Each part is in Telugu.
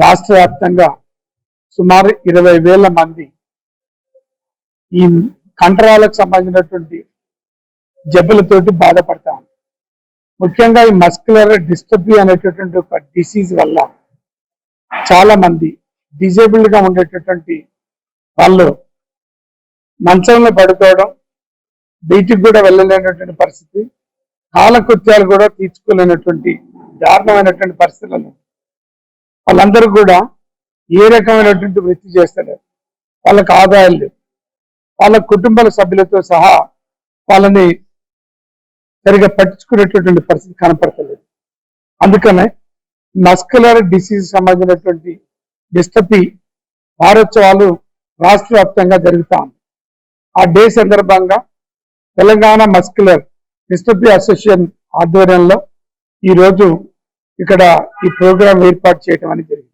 రాష్ట్ర వ్యాప్తంగా సుమారు ఇరవై వేల మంది ఈ కండరాలకు సంబంధించినటువంటి జబ్బులతోటి బాధపడతా ముఖ్యంగా ఈ మస్కులర్ డిస్టర్బీ అనేటటువంటి ఒక డిసీజ్ వల్ల చాలా మంది డిజేబుల్డ్గా ఉండేటటువంటి వాళ్ళు మంచంలో పడుకోవడం బయటికి కూడా వెళ్ళలేనటువంటి పరిస్థితి కాలకృత్యాలు కూడా తీర్చుకోలేనటువంటి దారుణమైనటువంటి పరిస్థితులలో వాళ్ళందరూ కూడా ఏ రకమైనటువంటి వృత్తి చేస్తారు వాళ్ళకి ఆదాయాలు లేవు వాళ్ళ కుటుంబాల సభ్యులతో సహా వాళ్ళని సరిగా పట్టించుకునేటటువంటి పరిస్థితి కనపడతలేదు. అందుకనే మస్కులర్ డిసీజ్ సంబంధించినటువంటి డిస్టపీ వారోత్సవాలు రాష్ట్ర వ్యాప్తంగా జరుగుతా ఉంది. ఆ డే సందర్భంగా తెలంగాణ మస్కులర్ డిస్టపీ అసోసియేషన్ ఆధ్వర్యంలో ఈ రోజు ఇక్కడ ఈ ప్రోగ్రాం ఏర్పాటు చేయటం అనేది జరిగింది.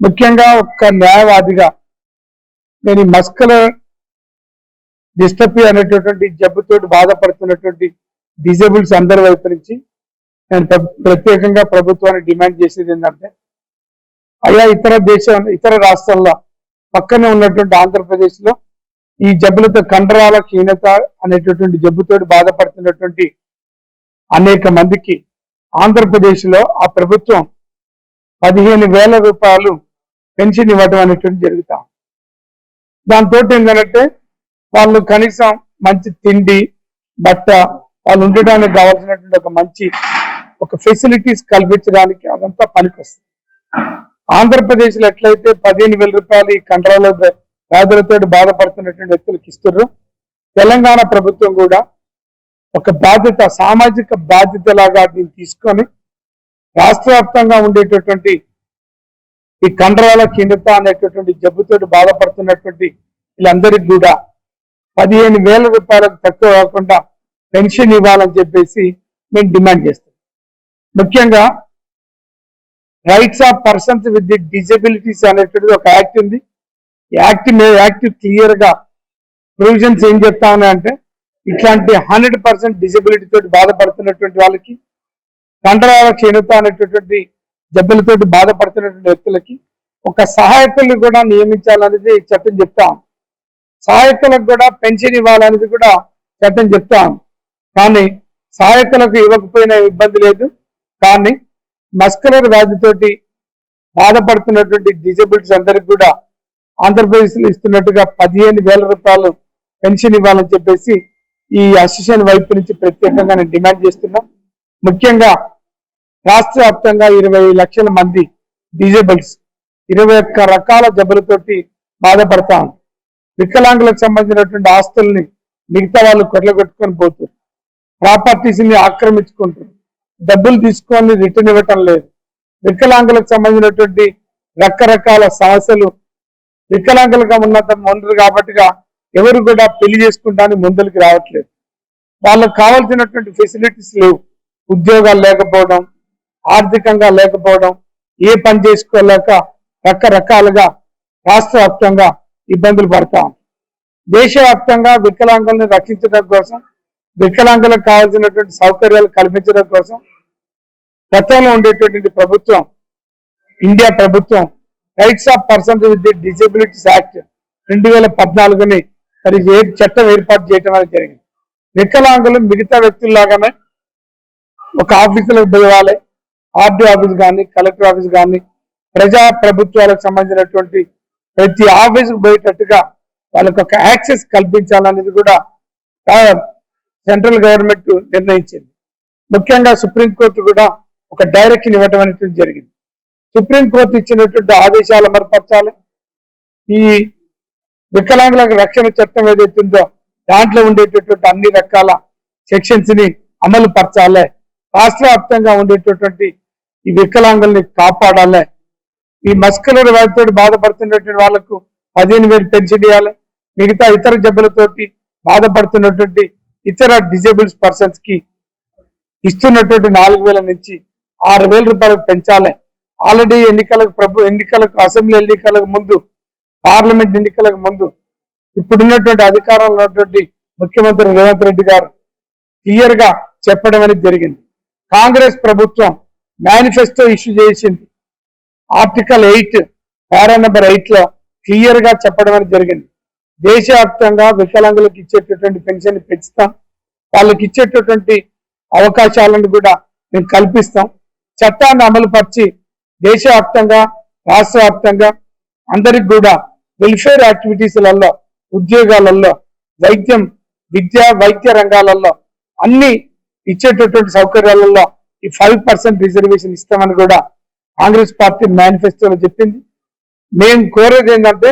ముఖ్యంగా ఒక న్యాయవాదిగా నేను మస్కల మస్కులర్ డిస్టపీ అనేటటువంటి జబ్బుతోటి బాధపడుతున్నటువంటి డిజేబుల్స్ అందరి వైపు నుంచి నేను ప్రత్యేకంగా ప్రభుత్వాన్ని డిమాండ్ చేసేది ఏంటంటే అయ్యా ఇతర దేశం ఇతర రాష్ట్రాల్లో పక్కనే ఉన్నటువంటి ఆంధ్రప్రదేశ్లో ఈ జబ్బులతో కండరాల క్షీణత అనేటటువంటి జబ్బుతోటి బాధపడుతున్నటువంటి అనేక మందికి ఆంధ్రప్రదేశ్లో ఆ ప్రభుత్వం పదిహేను వేల రూపాయలు పెన్షన్ ఇవ్వడం అనేటువంటి జరుగుతా దాంతో ఏంటంటే వాళ్ళు కనీసం మంచి తిండి బట్ట వాళ్ళు ఉండడానికి కావాల్సినటువంటి ఒక మంచి ఒక ఫెసిలిటీస్ కల్పించడానికి అదంతా పనికొస్తుంది. ఆంధ్రప్రదేశ్లో ఎట్లయితే పదిహేను వేల రూపాయలు ఈ కండరాల వ్యాధులతో బాధపడుతున్నటువంటి వ్యక్తులకు ఇస్తున్నారు తెలంగాణ ప్రభుత్వం కూడా ఒక బాధ్యత సామాజిక బాధ్యత లాగా దీన్ని తీసుకొని రాష్ట్ర వ్యాప్తంగా ఉండేటటువంటి ఈ కండరాల కిందత అనేటటువంటి జబ్బుతోటి బాధపడుతున్నటువంటి వీళ్ళందరికీ కూడా పదిహేను వేల రూపాయలకు తక్కువ కాకుండా పెన్షన్ ఇవ్వాలని చెప్పేసి మేము డిమాండ్ చేస్తాం ముఖ్యంగా rights of persons with disabilities అనేటువంటిది ఒక యాక్ట్ ఉంది. యాక్ట్ యాక్ట్ క్లియర్గా ప్రొవిజన్స్ ఏం చెప్తా ఉన్నాయంటే ఇట్లాంటి హండ్రెడ్ పర్సెంట్ డిజబిలిటీ తోటి బాధపడుతున్నటువంటి వాళ్ళకి కండరాల క్షీణత అనేటటువంటి జబ్బులతోటి బాధపడుతున్నటువంటి వ్యక్తులకి ఒక సహాయకుల్ని కూడా నియమించాలనేది చట్టం చెప్తాం సహాయకులకు కూడా పెన్షన్ ఇవ్వాలనేది కూడా చట్టం చెప్తాం కానీ సహాయకులకు ఇవ్వకపోయినా ఇబ్బంది లేదు. కానీ మస్కులర్ వ్యాధితోటి బాధపడుతున్నటువంటి డిజబిలిటీస్ అందరికి కూడా ఆంధ్రప్రదేశ్లో ఇస్తున్నట్టుగా పదిహేను వేల రూపాయలు పెన్షన్ ఇవ్వాలని చెప్పేసి ఈ అసోసియేషన్ వైపు నుంచి ప్రత్యేకంగా నేను డిమాండ్ చేస్తున్నా. ముఖ్యంగా రాష్ట్ర వ్యాప్తంగా ఇరవై లక్షల మంది డిజేబుల్స్ ఇరవై ఒక్క రకాల జబ్బులతోటి బాధపడతా వికలాంగులకు సంబంధించినటువంటి ఆస్తుల్ని మిగతా వాళ్ళు కొట్లగొట్టుకొని పోతారు ప్రాపర్టీస్ని ఆక్రమించుకుంటారు డబ్బులు తీసుకొని రిటర్న్ ఇవ్వటం లేదు. వికలాంగులకు సంబంధించినటువంటి రకరకాల సమస్యలు. వికలాంగులుగా ఉన్నంత ఉండరు కాబట్టిగా ఎవరు కూడా పెళ్ళి చేసుకుంటానికి ముందరికి రావట్లేదు. వాళ్ళకు కావాల్సినటువంటి ఫెసిలిటీస్ లేవు. ఉద్యోగాలు లేకపోవడం ఆర్థికంగా లేకపోవడం ఏ పని చేసుకోలేక రకరకాలుగా రాష్ట్ర వ్యాప్తంగా ఇబ్బందులు పడతాం దేశవ్యాప్తంగా వికలాంగుల్ని రక్షించడం కోసం వికలాంగులకు కావాల్సినటువంటి సౌకర్యాలు కల్పించడం కోసం గతంలో ఉండేటటువంటి ప్రభుత్వం ఇండియా ప్రభుత్వం rights of persons with disabilities act రెండు వేల పద్నాలుగుని మరి ఏ చట్టం ఏర్పాటు చేయడం అనేది జరిగింది. వికలాంగులు మిగతా వ్యక్తుల్లాగానే ఒక ఆఫీసులకు పోవాలి ఆర్డీ ఆఫీస్ కానీ కలెక్టర్ ఆఫీస్ కానీ ప్రజా ప్రభుత్వాలకు సంబంధించినటువంటి ప్రతి ఆఫీసుకు పోయేటట్టుగా వాళ్ళకి ఒక యాక్సెస్ కల్పించాలనేది కూడా సెంట్రల్ గవర్నమెంట్ నిర్ణయించింది. ముఖ్యంగా సుప్రీంకోర్టు కూడా ఒక డైరెక్షన్ ఇవ్వటం అనేది జరిగింది. సుప్రీంకోర్టు ఇచ్చినటువంటి ఆదేశాలు మరపరచాలి ఈ వికలాంగులకు రక్షణ చట్టం ఏదైతే ఉందో దాంట్లో ఉండేటటువంటి అన్ని రకాల సెక్షన్స్ని అమలు పరచాలి. రాష్ట్ర వ్యాప్తంగా ఉండేటటువంటి ఈ వికలాంగుల్ని కాపాడాలి. ఈ మస్కులర్ వ్యాధితో బాధపడుతున్నటువంటి వాళ్ళకు పదిహేను వేలు పెన్షన్ ఇవ్వాలి. మిగతా ఇతర జబ్బులతోటి బాధపడుతున్నటువంటి ఇతర డిజేబుల్స్ పర్సన్స్కి ఇస్తున్నటువంటి నాలుగు వేల నుంచి ఆరు వేల రూపాయలకు పెంచాలి. ఆల్రెడీ ఎన్నికలకు ప్రభు ఎన్నికలకు అసెంబ్లీ ఎన్నికలకు ముందు పార్లమెంట్ ఎన్నికలకు ముందు ఇప్పుడున్నటువంటి అధికారంలో ఉన్నటువంటి ముఖ్యమంత్రి రేవంత్ రెడ్డి గారు క్లియర్గా చెప్పడం అనేది జరిగింది. కాంగ్రెస్ ప్రభుత్వం మేనిఫెస్టో ఇష్యూ చేసింది. ఆర్టికల్ ఎయిట్ పారా నెంబర్ ఎయిట్లో క్లియర్గా చెప్పడం అనేది జరిగింది. దేశవ్యాప్తంగా వికలాంగులకు ఇచ్చేటటువంటి పెన్షన్ పెంచుతాం. వాళ్ళకి ఇచ్చేటటువంటి అవకాశాలను కూడా మేము కల్పిస్తాం. చట్టాన్ని అమలుపరిచి దేశవ్యాప్తంగా రాష్ట్ర వ్యాప్తంగా అందరికి కూడా వెల్ఫేర్ యాక్టివిటీస్లలో ఉద్యోగాలలో వైద్యం విద్య వైద్య రంగాలలో అన్ని ఇచ్చేటటువంటి సౌకర్యాలలో ఈ ఫైవ్ పర్సెంట్ రిజర్వేషన్ ఇస్తామని కూడా కాంగ్రెస్ పార్టీ మేనిఫెస్టోలో చెప్పింది. మేము కోరేది ఏంటంటే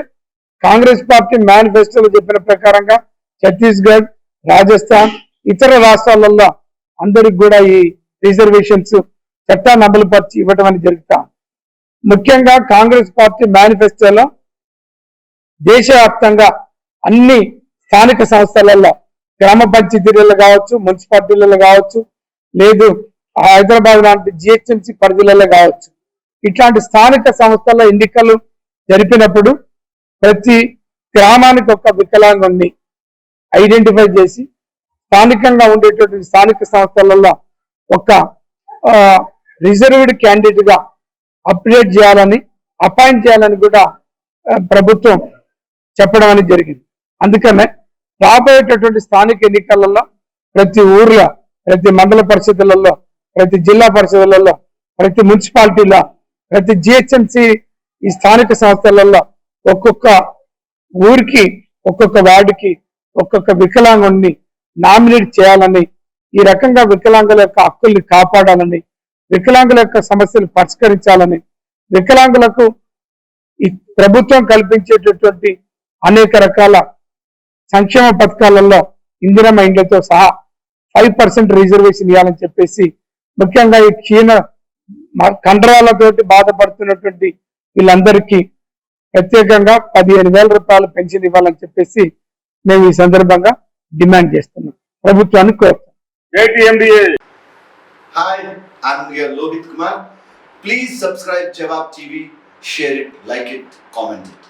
కాంగ్రెస్ పార్టీ మేనిఫెస్టోలో చెప్పిన ప్రకారంగా ఛత్తీస్గఢ్ రాజస్థాన్ ఇతర రాష్ట్రాలలో అందరికి కూడా ఈ రిజర్వేషన్స్ చట్టాన్ని అమలుపరిచి ఇవ్వడం అని జరుగుతా ముఖ్యంగా కాంగ్రెస్ పార్టీ మేనిఫెస్టోలో దేశవ్యాప్తంగా అన్ని స్థానిక సంస్థలలో గ్రామ పంచాయతీలలో కావచ్చు మున్సిపాలిటీలలో కావచ్చు లేదు హైదరాబాద్ లాంటి జిహెచ్ఎంసీ పరిధిలలో కావచ్చు. ఇట్లాంటి స్థానిక సంస్థల ఎన్నికలు జరిపినప్పుడు ప్రతి గ్రామానికి ఒక వికలాంగుణ్ణి ఐడెంటిఫై చేసి స్థానికంగా ఉండేటటువంటి స్థానిక సంస్థలలో ఒక రిజర్వ్డ్ క్యాండిడేట్గా అప్డేట్ చేయాలని అపాయింట్ చేయాలని కూడా ప్రభుత్వం చెప్పడం అనేది జరిగింది. అందుకనే రాబోయేటటువంటి స్థానిక ఎన్నికలలో ప్రతి ఊర్లో ప్రతి మండల పరిషత్లలో ప్రతి జిల్లా పరిషత్లలో ప్రతి మున్సిపాలిటీలో ప్రతి జిహెచ్ఎంసి ఈ స్థానిక సంస్థలలో ఒక్కొక్క ఊరికి ఒక్కొక్క వార్డుకి ఒక్కొక్క వికలాంగుణ్ణి నామినేట్ చేయాలని ఈ రకంగా వికలాంగుల యొక్క హక్కుల్ని కాపాడాలని వికలాంగుల యొక్క సమస్యలు పరిష్కరించాలని వికలాంగులకు ఈ ప్రభుత్వం కల్పించేటటువంటి అనేక రకాల సంక్షేమ పథకాలలో ఇందిరమ్మ ఇండ్లతో సహా ఫైవ్ పర్సెంట్ రిజర్వేషన్ ఇవ్వాలని చెప్పేసి ముఖ్యంగా ఈ క్షీణ కండరాలతోటి బాధపడుతున్నటువంటి వీళ్ళందరికీ ప్రత్యేకంగా పదిహేను వేల రూపాయలు పెన్షన్ ఇవ్వాలని చెప్పేసి మేము ఈ సందర్భంగా డిమాండ్ చేస్తున్నాం ప్రభుత్వాన్ని కోరుతాం Kumar. Please subscribe Jawab TV, share it, like it, comment it.